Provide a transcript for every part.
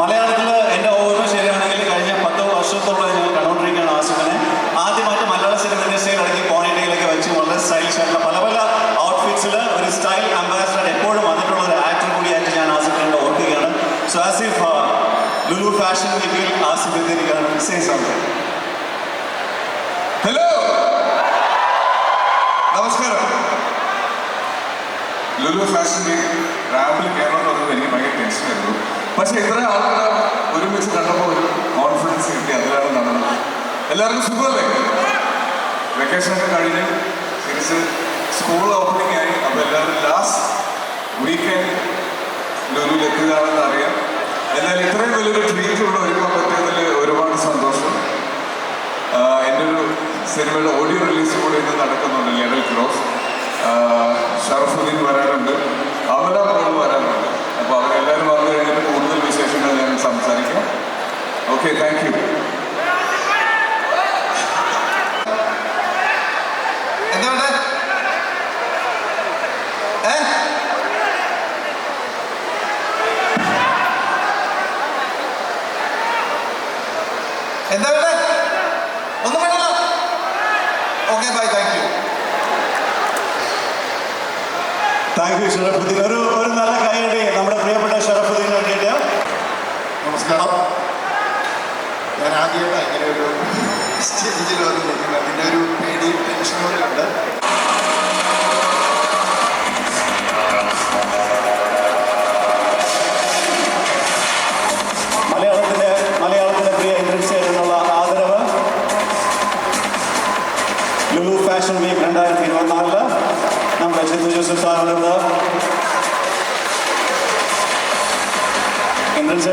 മലയാളത്തിൽ എന്റെ ഓർമ്മ ശരിയാണെങ്കിൽ കഴിഞ്ഞ പത്ത് വർഷത്തോളം ഞാൻ കണ്ടുകൊണ്ടിരിക്കുകയാണ് ആസിഫിനെ ആദ്യമായിട്ട് മലയാള സിനിമ ഇൻഡസ്ട്രിയിൽ ഇറങ്ങി പോണിയിലൊക്കെ വെച്ച് വളരെ സ്റ്റൈലിഷ് ആയിട്ടുള്ള പല പല ഔട്ട്ഫിറ്റ്സിൽ ഒരു സ്റ്റൈൽ അംബാസഡർ എപ്പോഴും വന്നിട്ടുള്ള ഒരു ആക്ടർ കൂടിയായിട്ട് ഞാൻ ആസിഫിനെ ഓർക്കുകയാണ്. സോ ആസിഫ് ലുലു ഫാഷൻ വീക്കിൽ ആസിഫ് എത്തിയിരിക്കുകയാണ് സേ സംതിങ് ഹലോ നമസ്കാരം. ലുലു ഫാഷൻ വീക്ക് റാപ്പിൽ കയറണം എന്ന് പറഞ്ഞത് എനിക്ക് ഭയങ്കര ടെൻഷനായിരുന്നു പക്ഷെ ഇത്ര ആൾക്കാർ ഒരുമിച്ച് കണ്ടപ്പോൾ ഒരു കോൺഫിഡൻസ് കിട്ടി. അതിലാണ് നടന്നത്. എല്ലാവർക്കും സുഖമല്ലേ? വെക്കേഷൻ ഒക്കെ കഴിഞ്ഞ് തിരിച്ച് സ്കൂൾ ഓപ്പണിംഗ് ആയി. അപ്പോൾ എല്ലാവരും ലാസ്റ്റ് വീക്കെൻഡ് ലുലുവിൽ എത്തിയതാണെന്ന് അറിയാം. എന്നാൽ ഇത്രയും വലിയൊരു ട്രീറ്റ് ഇവിടെ ഒരുക്കാൻ പറ്റിയതിൽ ഒരുപാട് സന്തോഷം. എന്റെ ഒരു സിനിമയുടെ ഓഡിയോ റിലീസ് കൂടെ ഇന്ന് നടക്കുന്നുണ്ട് ലെഡൽ ക്രോസ്. ഷറഫുദ്ദീൻ വരാനുണ്ട് അമല പോൾ വരാനുണ്ട് അപ്പോൾ അവരെല്ലാവരും വന്നു കഴിഞ്ഞിട്ട് കൂടുതൽ വിശേഷങ്ങൾ ഞാൻ സംസാരിക്കാം ഓക്കെ താങ്ക് യു എന്താ വേണ്ടേ ഏ എന്താ വേണ്ടേ ഒന്നും വേണ്ടല്ലോ okay bye thank you thank you Sharafuddin ഒരു ഒരു നല്ല കൈയടി നമ്മുടെ പ്രിയപ്പെട്ട ഷറഫുദ്ദീൻ വേണ്ടിയിട്ട് നമസ്കാരം. ഞാൻ ആദ്യമായിട്ട് ഇങ്ങനെ ഒരു സ്റ്റേജിൽ വന്ന് നിൽക്കുന്നത് അതിന്റെ ഒരു പേടിയും ടെൻഷനും ഉണ്ട്.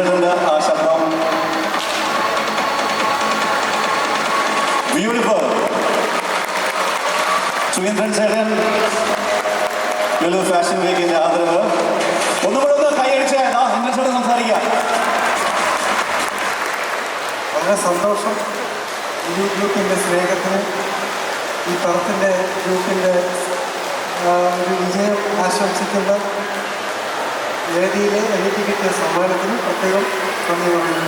ചേട്ടന്റെ ആ ശബ്ദം. ബ്യൂട്ടിഫുൾ സുരേന്ദ്രൻ ചേട്ടൻ. ലുലു ഫാഷൻ വീക്കിന്റെ ആദരവ്. ഒന്നുകൂടെ ഒന്ന് കൈയടിച്ച് ഇന്ദ്രൻ ചേട്ടൻ സംസാരിക്കാം. വളരെ സന്തോഷം. യു ഗ്രൂപ്പിന്റെ സ്നേഹത്തിന് ഈ പടത്തിന്റെ ഗ്രൂപ്പിന്റെ ആ, ഒരു വിജയം ആശംസിക്കുന്ന വേദിയിൽ എനിക്ക് കിട്ടിയ സമ്മാനത്തിന് പ്രത്യേകം നന്ദി പറയുന്നു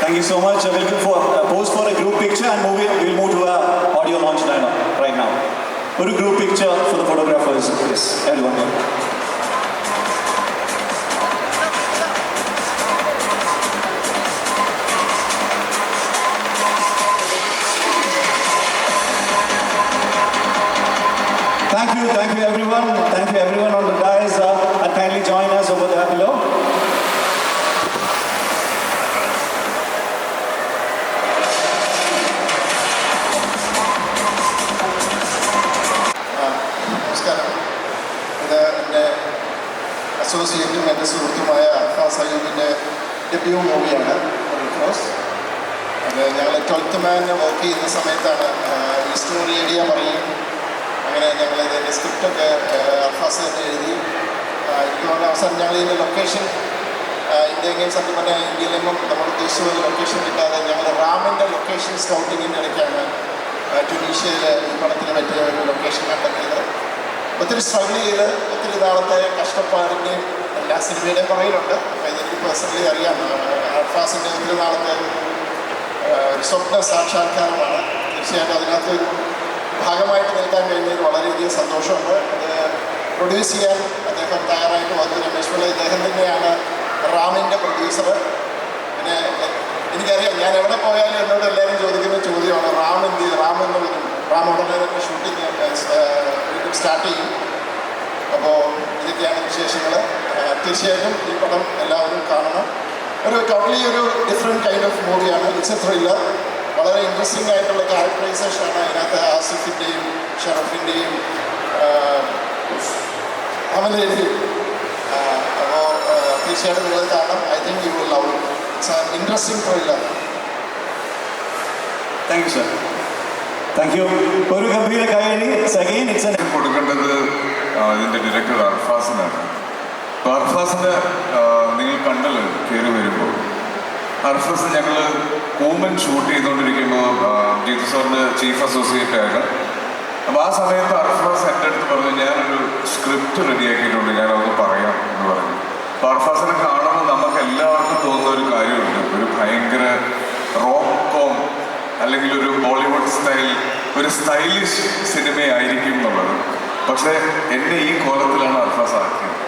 Thank you so much. I will for uh, pose for a group picture and move it, we'll move to our audio launch diner right now. ഒരു group picture for the photographers, yes, Everyone. Everyone. Thank you everyone on the guys. uh, and kindly join us over there below. നമസ്കാരം ഇത് എന്റെ അസോസിയേറ്റും എന്റെ സുഹൃത്തുമായ അർഫാസ് അയ്യൂബിന്റെ debut മൂവിയാണ് cross അത് ഞങ്ങൾ ട്വൽത്ത് മാൻ വർക്ക് ചെയ്യുന്ന സമയത്താണ് ആ, ഈ സ്റ്റോറി ഐഡിയ പറയും അങ്ങനെ ഞങ്ങൾ ഇതിന്റെ സ്ക്രിപ്റ്റൊക്കെ അർഫാസ് തന്നെ എഴുതി. ഇതുപോലെ അവസാനം ഞങ്ങൾ ഇതിന്റെ ലൊക്കേഷൻ ഇന്ത്യ ഗെയിം സത്യം പറഞ്ഞാൽ ഇന്ത്യയിലെങ്ങും നമ്മൾ ഉദ്ദേശിച്ച ഒരു ലൊക്കേഷൻ കിട്ടാതെ ഞങ്ങൾ റാമിന്റെ ലൊക്കേഷൻ സ്കൗട്ടിങ്ങിന്റെ ഇടയ്ക്കാണ് ടുനീഷ്യയിൽ ഈ പടത്തിന് പറ്റിയ ഒരു ലൊക്കേഷൻ കണ്ടെത്തിയത്. ഒത്തിരി സ്ട്രഗിൾ ചെയ്ത് ഒത്തിരി നാളത്തെ കഷ്ടപ്പാടിന്റെയും എല്ലാ സിനിമയുടെയും പുറകിലുണ്ട്. അപ്പോൾ ഇതെനിക്ക് പേഴ്സണലി അറിയാം. അർഫാസിന്റെ ഒത്തിരി നാളത്തെ ഒരു സ്വപ്ന സാക്ഷാത്കാരമാണ്. തീർച്ചയായിട്ടും അതിനകത്ത് ഒരു ഭാഗമായിട്ട് നിൽക്കാൻ കഴിഞ്ഞതിൽ വളരെയധികം സന്തോഷമുണ്ട്. അത് പ്രൊഡ്യൂസ് ചെയ്യാൻ അദ്ദേഹം തയ്യാറായിട്ട് വന്നു രമേശ് പിള്ള ഇദ്ദേഹം തന്നെയാണ് റാമിന്റെ പ്രൊഡ്യൂസർ പിന്നെ എനിക്കറിയാം ഞാൻ എവിടെ പോയാലും എന്നോട് എല്ലാവരും ചോദിക്കുന്ന ചോദ്യമാണ് റാം എന്ത്? റാം എന്ന് വരും റാം ഉടനെ തന്നെ ഷൂട്ടിങ് സ്റ്റാർട്ട് ചെയ്യും. അപ്പോൾ ഇതൊക്കെയാണ് വിശേഷങ്ങൾ തീർച്ചയായിട്ടും ഈ പടം എല്ലാവരും കാണണം. ഒരു ടോട്ടലി ഒരു ഡിഫറെന്റ് കൈൻഡ് ഓഫ് മൂവിയാണ് ഇറ്റ്സ് എ ത്രില്ലർ വളരെ ഇൻട്രസ്റ്റിംഗ് ആയിട്ടുള്ള ക്യാരക്ടറൈസേഷനാണ് അതിനകത്ത് ആസിഫിന്റെയും ഷറഫിന്റെയും അമലേന്റെയും അപ്പോൾ തീർച്ചയായിട്ടും നിങ്ങൾ കാരണം I think you will love it's an interesting trailer thank you sir thank you ഒരു ഗംഭീര കൈയടി. സെക്കൻഡ് ഇറ്റ്സ് എൻ കൊടുക്കേണ്ടത് ഇതിന്റെ ഇതിന്റെ ഡയറക്ടർ അർഫാസിനാണ്. അപ്പോൾ അർഫാസിന്റെ നിങ്ങൾ കണ്ടല്ലോ കയറി വരുമ്പോൾ അർഫാസ് ഞങ്ങൾ കൂമൻ ഷൂട്ട് ചെയ്തുകൊണ്ടിരിക്കുമ്പോൾ ജീതു സാറിന്റെ ചീഫ് അസോസിയേറ്റ് ആയിരുന്നു അപ്പോൾ ആ സമയത്ത് അർഫാസ് എന്റെ അടുത്ത് പറഞ്ഞു ഞാനൊരു സ്ക്രിപ്റ്റ് റെഡിയാക്കിയിട്ടുണ്ട് ഞാനതൊന്ന് പറയാം എന്ന് പറഞ്ഞു. അപ്പൊ അർഫാസിനെ കാണുമ്പോൾ നമുക്ക് എല്ലാവർക്കും തോന്നുന്ന ഒരു കാര്യമുണ്ട്. ഒരു ഭയങ്കര റോക്ക് കോം അല്ലെങ്കിൽ ഒരു ബോളിവുഡ് സ്റ്റൈൽ ഒരു സ്റ്റൈലിഷ് സിനിമയായിരിക്കും എന്നുള്ളത്. പക്ഷെ എന്റെ ഈ കോലത്തിലാണ് അർഫാസ് ആക്കിയത്.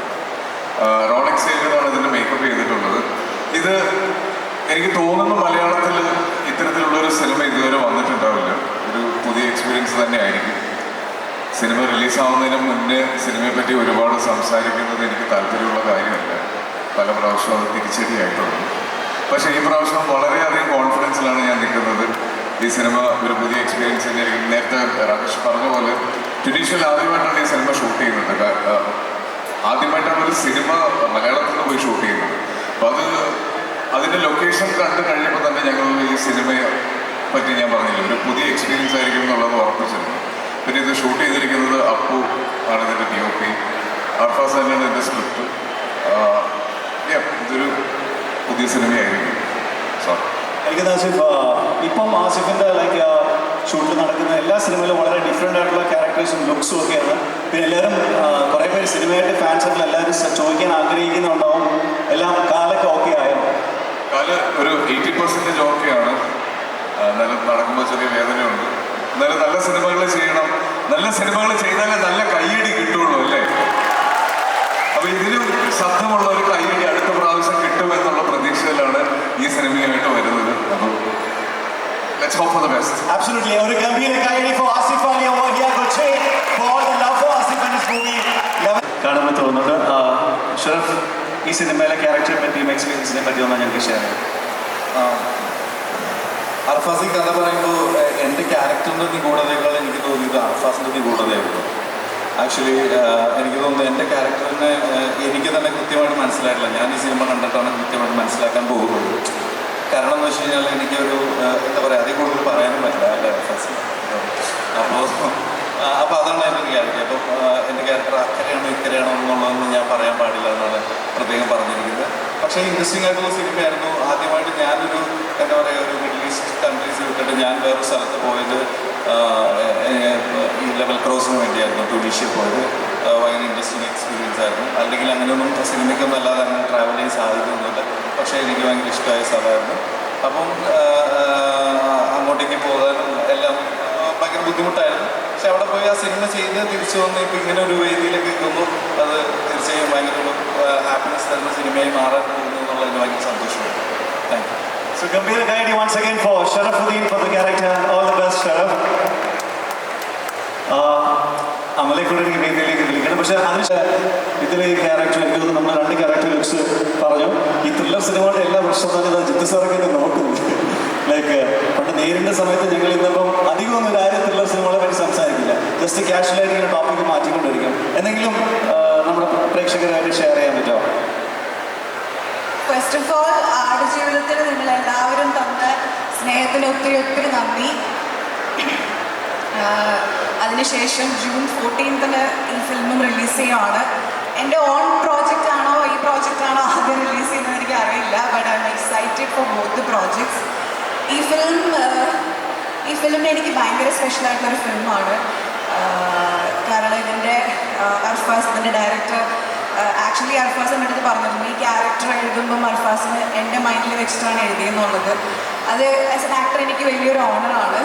റോളക്സ് ആണ് ഇതിന്റെ മേക്കപ്പ് ചെയ്തിട്ടുള്ളത്. ഇത് എനിക്ക് തോന്നുന്നു മലയാളത്തിൽ ഇത്തരത്തിലുള്ള ഒരു സിനിമ ഇതുവരെ വന്നിട്ടുണ്ടാവില്ല. ഒരു പുതിയ എക്സ്പീരിയൻസ് തന്നെ ആയിരിക്കും സിനിമ റിലീസാവുന്നതിന് മുന്നേ സിനിമയെ പറ്റി ഒരുപാട് സംസാരിക്കുന്നത് എനിക്ക് താല്പര്യമുള്ള കാര്യമല്ല. പല പ്രാവശ്യം അത് തിരിച്ചടിയായിട്ടുണ്ട്. പക്ഷേ ഈ പ്രാവശ്യം വളരെയധികം കോൺഫിഡൻസിലാണ് ഞാൻ നിൽക്കുന്നത്. ഈ സിനിമ ഒരു പുതിയ എക്സ്പീരിയൻസ് തന്നെയായിരിക്കും നേരത്തെ രാകേഷ് പറഞ്ഞ പോലെ ട്രഡീഷണൽ ആദ്യമായിട്ടാണ് ഈ സിനിമ ഷൂട്ട് ചെയ്യുന്നത്. ആദ്യമായിട്ടാണ് ഒരു സിനിമ മലയാളത്തിൽ പോയി ഷൂട്ട് ചെയ്യുന്നത്. അപ്പോൾ അത് ലൊക്കേഷൻ കണ്ടു കഴിഞ്ഞപ്പോൾ തന്നെ ഞങ്ങൾ ഈ സിനിമയെ പറ്റി ഞാൻ പറഞ്ഞില്ല? ഒരു പുതിയ എക്സ്പീരിയൻസ് ആയിരിക്കും എന്നുള്ളത് ഉറപ്പിച്ചിരുന്നു. പിന്നെ ഇത് ഷൂട്ട് ചെയ്തിരിക്കുന്നത് അപ്പു ആണ് ഇതിന്റെ ഡി ഒ പി അർഫാസ് തന്നെയാണ് ഇതിന്റെ സ്ക്രിപ്റ്റ് ഇതൊരു പുതിയ സിനിമയായിരിക്കും. സോ എനിക്ക് ആസിഫ് ആ, ഇപ്പം ആസിഫിന്റെ ലൈക്ക് ഷൂട്ട് നടക്കുന്ന എല്ലാ സിനിമയിലും വളരെ ഡിഫറെന്റ് ആയിട്ടുള്ള ക്യാരക്ടേഴ്സും ലുക്സും ഒക്കെയാണ്. പിന്നെ എല്ലാവരും കുറേ പേര് സിനിമയായിട്ട് ഫാൻസ് ആയിട്ടുള്ള എല്ലാവരും ചോദിക്കാൻ ആഗ്രഹിക്കുന്നുണ്ടാവും. എല്ലാം കാലൊക്കെ ഓക്കെ ആയോ? കാൽ ഒരു എയ്റ്റി പെർസെന്റേജ് ഓക്കെയാണ് എന്നാലും നടക്കുമ്പോൾ ചെറിയ വേദനയുണ്ട് എന്നാലും നല്ല സിനിമകൾ ചെയ്യണം നല്ല സിനിമകൾ ചെയ്താലേ നല്ല കയ്യടി കിട്ടുള്ളൂ അല്ലേ അപ്പൊ ഇതിനും ശബ്ദമുള്ള ഒരു കയ്യടി അടുത്ത പ്രാവശ്യം കിട്ടുമെന്നുള്ള പ്രതീക്ഷയിലാണ് ഈ സിനിമയായിട്ട് വരുന്നത് അപ്പം let's hope for the best Absolutely. ഒരു ഗംഭീര കൈയടി for Asif Ali over here. Kochi for all the love for Asif and his movie. കാണുമ്പോൾ തോന്നുന്നത് ഈ സിനിമയിലെ ക്യാരക്ടറെ പറ്റിയും എക്സ്പീരിയൻസിനെ പറ്റി ഒന്ന് ഞങ്ങൾക്ക് ഷെയർ ചെയ്യാം. അർഫാസ് കഥ പറയുമ്പോൾ എന്റെ ക്യാരക്ടറിന്റെ നിഗൂഢതയേക്കാൾ എനിക്ക് തോന്നിയത് അർഫാസിന്റെ നിഗൂഢതയായിരുന്നു. ആക്ച്വലി എനിക്ക് തോന്നുന്നു എന്റെ ക്യാരക്ടറിനെ എനിക്ക് തന്നെ കൃത്യമായിട്ട് മനസ്സിലായിട്ടില്ല. ഞാൻ ഈ സിനിമ കണ്ടിട്ടാണ് കൃത്യമായിട്ട് മനസ്സിലാക്കാൻ പോകുന്നത്. കാരണം എന്ന് വെച്ച് കഴിഞ്ഞാൽ എനിക്കൊരു എന്താ പറയുക അതിൽ കൂടുതൽ പറയാനും പറ്റില്ല എന്റെ അർഫാസ്? അപ്പോൾ അപ്പോൾ അതാണ് എന്റെ റിയാലിറ്റി അപ്പോൾ എന്റെ ക്യാരക്ടർ അക്കരെയാണോ ഇക്കരെയാണോ എന്നുള്ളതൊന്നും ഞാൻ പറയാൻ പാടില്ല എന്നാണ് പ്രത്യേകം പറഞ്ഞിരിക്കുന്നത്. പക്ഷേ ഇൻട്രസ്റ്റിംഗ് ആയിട്ടുള്ള സിനിമയായിരുന്നു ആദ്യമായിട്ട് ഞാനൊരു എന്താ പറയുക ഒരു മിഡിൽ ഈസ്റ്റ് കൺട്രീസ് വിട്ടിട്ട് ഞാൻ വേറെ സ്ഥലത്ത് പോയത് ഈ ലെവൽ ക്രോസിന് വേണ്ടിയായിരുന്നു. ടുണീഷ്യ പോയത്. ഭയങ്കര ഇൻട്രസ്റ്റിംഗ് എക്സ്പീരിയൻസ് ആയിരുന്നു. അല്ലെങ്കിൽ അങ്ങനെയൊന്നും സിനിമയ്ക്കൊന്നും അല്ലാതെ അങ്ങനെ ട്രാവൽ ചെയ്യാൻ സാധിക്കുന്നുണ്ട് പക്ഷേ എനിക്ക് ഭയങ്കര ഇഷ്ടമായ സ്ഥലമായിരുന്നു. അപ്പം അങ്ങോട്ടേക്ക് പോകാനും എല്ലാം ഭയങ്കര ബുദ്ധിമുട്ടായിരുന്നു. പക്ഷെ അവിടെ പോയി ആ സിനിമ ചെയ്ത് തിരിച്ചു വന്ന് ഇപ്പം ഇങ്ങനെ ഒരു വേദിയിലേക്ക് എത്തുമ്പോൾ അത് തീർച്ചയായും ഭയങ്കര ഒരു ഹാപ്പിനെസ് തരുന്ന സിനിമയായി മാറാൻ പോകുന്നു എന്നുള്ളതിന് ഭയങ്കര സന്തോഷമുണ്ട്. Thank you So Gambhir Gaidi once again for Sharafuddin for the character. All the best Sharaf. അമലെ കൂടെ എനിക്ക് വേദിയിലേക്ക് വിളിക്കണം. പക്ഷെ അതിന് ഇതിലെ ക്യാരക്ടർ എനിക്ക് നമ്മൾ രണ്ട് ക്യാരക്ടർ ലുക്സ് പറഞ്ഞു. ഈ ത്രില്ലർ സിനിമകളുടെ എല്ലാ വർഷവും തന്നെ ജിത്തു സാറൊക്കെ നോക്കുന്നു. ലൈക്ക് പണ്ട് നേരിടുന്ന സമയത്ത് ഞങ്ങൾ ഇന്നിപ്പം അധികം ഒന്നും ആരും ത്രില്ലർ സിനിമകളെ പറ്റി സംസാരിക്കില്ല. ജസ്റ്റ് ക്യാഷ്വലായിട്ട് ഇങ്ങനെ ടോപ്പിക്ക് മാറ്റിക്കൊണ്ടിരിക്കും. എന്തെങ്കിലും നമ്മുടെ പ്രേക്ഷകരായിട്ട് ഷെയർ ചെയ്യാൻ പറ്റുമോ? ഫസ്റ്റ് ഓഫ് ഓൾ ആടുജീവിതത്തിൽ നിങ്ങൾ എല്ലാവരും തന്ന സ്നേഹത്തിന് ഒത്തിരി ഒത്തിരി നന്ദി. അതിനുശേഷം ജൂൺ ഫോർട്ടീൻത്തിന് ഈ ഫിലിമും റിലീസ് ചെയ്യുവാണ് എന്റെ ഓൺ പ്രോജക്റ്റ് ആണോ ഈ പ്രോജക്റ്റ് ആണോ ആദ്യം റിലീസ് ചെയ്യുന്നത് എനിക്ക് അറിയില്ല but I'm excited for both projects ഈ ഫിലിം ഈ ഫിലിം എനിക്ക് ഭയങ്കര സ്പെഷ്യൽ ആയിട്ടുള്ളൊരു ഫിലിമാണ് കാരണം ഇതിന്റെ അർഫാസ് ഇതിന്റെ ഡയറക്ടർ ആക്ച്വലി അർഫാസ് എന്റെ അടുത്ത് പറഞ്ഞിരുന്നു ഈ ക്യാരക്ടർ എഴുതുമ്പം അർഫാസിന് എന്റെ മൈൻഡിൽ വെച്ചിട്ടാണ് എഴുതിയെന്നുള്ളത്. അത് ആസ് എൻ ആക്ടർ എനിക്ക് വലിയൊരു ഓണറാണ്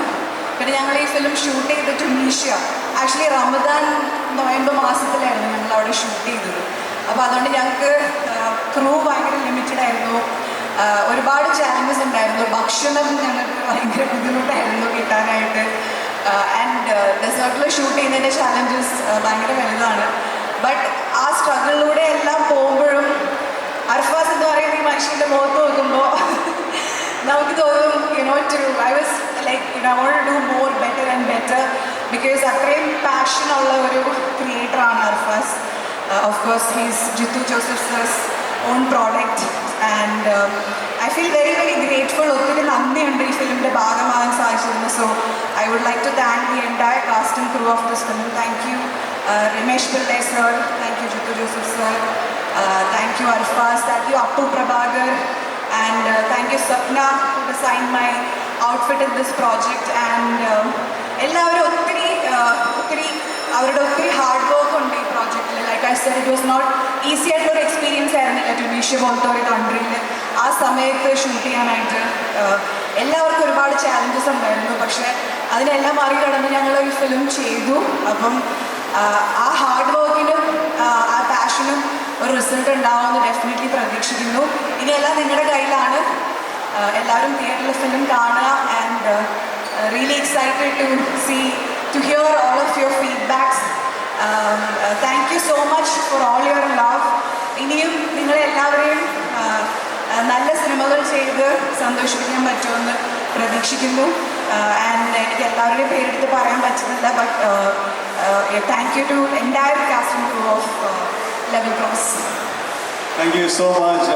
പിന്നെ ഞങ്ങൾ ഈ ഫിലിം ഷൂട്ട് ചെയ്ത് ടുണീഷ്യ ആക്ച്വലി റമദാൻ നവംബർ മാസത്തിലായിരുന്നു ഞങ്ങൾ അവിടെ ഷൂട്ട് ചെയ്തത്. അപ്പോൾ അതുകൊണ്ട് ഞങ്ങൾക്ക് ക്രൂ ഭയങ്കര ലിമിറ്റഡ് ആയിരുന്നു. ഒരുപാട് ചാലഞ്ചസ് ഉണ്ടായിരുന്നു. ഭക്ഷണം ഞങ്ങൾക്ക് ഭയങ്കര ബുദ്ധിമുട്ടായിരുന്നു കിട്ടാനായിട്ട്. ആൻഡ് ഡെസേർട്ടിൽ ഷൂട്ട് ചെയ്യുന്നതിന്റെ ചാലഞ്ചസ് ഭയങ്കര വലുതാണ്. ബട്ട് ആ സ്ട്രഗിളിലൂടെ എല്ലാം പോകുമ്പോഴും അർഫാസ് എന്ന് പറയുന്ന ഈ മനുഷ്യന്റെ മുഖത്ത് നോക്കുമ്പോൾ നമുക്ക് തോന്നും you know to I was like you know won't do more better and better because അത്രയും പാഷനുള്ള ഒരു ക്രിയേറ്ററാണ് Arfaz. Of course he's Jithu Joseph on product and I feel very very grateful ഒത്തിരി നന്ദിയുണ്ട് ഈ ഫിലിമിന്റെ ഭാഗമാകാൻ സാധിച്ചിരുന്നു so I would like to thank the entire cast and crew of this film thank you Ramesh Pillai sir thank you Jithu Joseph sir thank you Arfaz thank you Appu Prabhakar and uh, thank you Sapna who designed my outfit in this project. And um, എല്ലാവരും ഒത്തിരി uh, ഒത്തിരി അവരുടെ ഒത്തിരി hard work ഉണ്ട് ഈ പ്രോജക്റ്റിൽ like I said it was not easy ആയിട്ടുള്ള experience ആയിരുന്നില്ല ട്യൂണീഷ്യ പോലത്തെ ഒരു കൺട്രിയിൽ ആ സമയത്ത് ഷൂട്ട് ചെയ്യാനായിട്ട് എല്ലാവർക്കും ഒരുപാട് ചാലഞ്ചസ് ഉണ്ടായിരുന്നു. പക്ഷേ അതിനെല്ലാം മറികടന്ന് ഞങ്ങൾ ഒരു ഫിലിം ചെയ്തു. അപ്പം ആ ഹാർഡ് വർക്കിനും ആ പാഷനും ഒരു റിസൾട്ട് ഉണ്ടാവുമെന്ന് ഡെഫിനറ്റ്ലി പ്രതീക്ഷിക്കുന്നു. ഇനിയെല്ലാം നിങ്ങളുടെ കയ്യിലാണ്. എല്ലാവരും തിയേറ്ററിൽ ഫിലിം കാണുക and really excited to see to hear all of your feedbacks thank you so much for all your love ഇനിയും നിങ്ങളെല്ലാവരെയും ആഹ്, ആഹ്, നല്ല സിനിമകൾ ചെയ്ത് സന്തോഷിപ്പിക്കാൻ പറ്റുമെന്ന് പ്രതീക്ഷിക്കുന്നു. ആൻഡ് എനിക്ക് എല്ലാവരുടെയും പേരെടുത്ത് പറയാൻ പറ്റുന്നില്ല but thank you to entire casting crew of level cross thank you so much